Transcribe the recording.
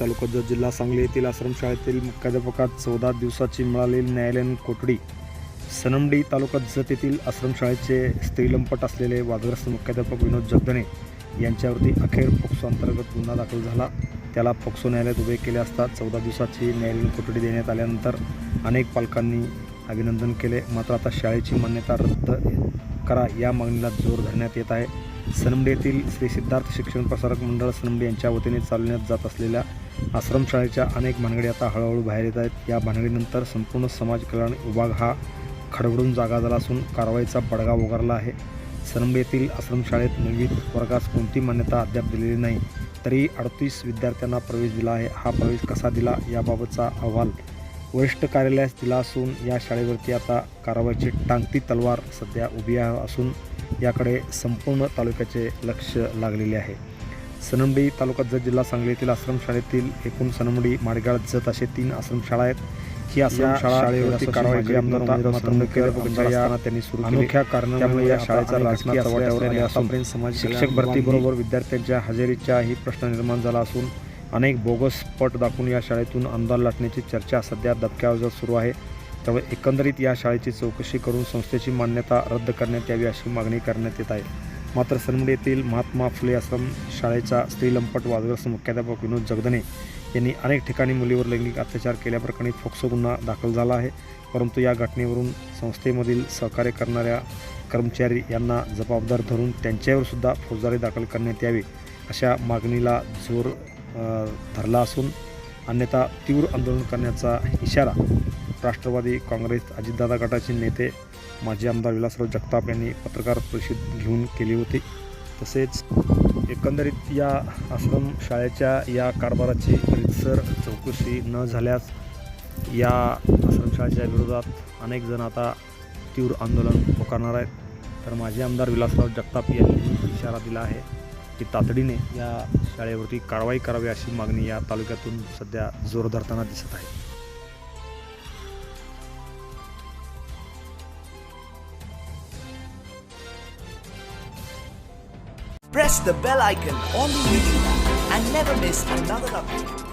तालुका जत जिल्हा सांगली येथील आश्रमशाळेतील मुख्याध्यापकात चौदा दिवसाची मिळालेली न्यायालयीन कोठडी. सनमडी तालुका जत येथील आश्रमशाळेचे स्त्रीलंपट असलेले वादग्रस्त मुख्याध्यापक विनोद जगदणे यांच्यावरती अखेर फोक्सो अंतर्गत गुन्हा दाखल झाला. त्याला फोक्सो न्यायालयात उभे केले असता चौदा दिवसाची न्यायालयीन कोठडी देण्यात आल्यानंतर अनेक पालकांनी अभिनंदन केले. मात्र आता शाळेची मान्यता रद्द करा या मागणीला जोर धरण्यात येत आहे. सनमडी येथील श्री सिद्धार्थ शिक्षण प्रसारक मंडळ सनमडी यांच्या वतीने चालवण्यात जात असलेल्या आश्रमशाळेच्या अनेक भानगडी आता हळूहळू बाहेर येत आहेत. या भानगडीनंतर संपूर्ण समाज कल्याण विभाग हा खडबडून जागा झाला असून कारवाईचा बडगा उगारला आहे. सनमडी येथील आश्रमशाळेत नववी वर्गास कोणती मान्यता अद्याप दिलेली नाही तरी अडतीस विद्यार्थ्यांना प्रवेश दिला आहे. हा प्रवेश कसा दिला याबाबतचा अहवाल वरिष्ठ कार्यालयास दिला असून या शाळेवरती आता कारवाईची टांगती तलवार सध्या उभी आहे असून याकडे संपूर्ण तालुक्याचे लक्ष लागलेले आहे. सनमडी तालुका जत जिल्हा सांगली येथील आश्रमशाळेतील एकूण सनमडी माडगाळ जत असे तीन आश्रमशाळा आहेत. ही आश्रमशाळा शाळेवरती कारवाई त्यांनी सुरू अनोख्या कारणामुळे या शाळेचा राजकीय समाज शिक्षक भरतीबरोबर विद्यार्थ्यांच्या हजेरीचाही प्रश्न निर्माण झाला असून अनेक बोगस पट दाखवून या शाळेतून आमदार लाटण्याची चर्चा सध्या दबक्यावर सुरू आहे. त्यामुळे एकंदरीत या शाळेची चौकशी करून संस्थेची मान्यता रद्द करण्यात यावी अशी मागणी करण्यात येत आहे. मात्र सनमुड येथील महात्मा फुले आश्रम शाळेचा स्त्रीलंपट वादग्रस्त मुख्याध्यापक विनोद जगदने यांनी अनेक ठिकाणी मुलीवर लैंगिक अत्याचार केल्याप्रकरणी फोक्सो गुन्हा दाखल झाला आहे. परंतु या घटनेवरून संस्थेमधील सहकार्य करणाऱ्या कर्मचारी यांना जबाबदार धरून त्यांच्यावर सुद्धा फौजदारी दाखल करण्यात यावी अशा मागणीला जोर धरला असून अन्यथा तीव्र आंदोलन करण्याचा इशारा राष्ट्रवादी काँग्रेस अजितदादा गटाचे नेते माजी आमदार विलासराव जगताप यांनी पत्रकार परिषद घेऊन केली होती. तसेच एकंदरीत या आश्रम शाळेच्या या कारभाराची रितसर चौकशी न झाल्यास या आश्रमशाळेच्या विरोधात अनेक जण आता तीव्र आंदोलन पुकारणार आहेत. तर माजी आमदार विलासराव जगताप यांनी इशारा दिला आहे. की तातडीने या शाळेवरती कारवाई करावी अशी मागणी या तालुक्यातून सध्या जोर धरताना दिसत आहे Press the bell icon on the YouTube and never miss another update.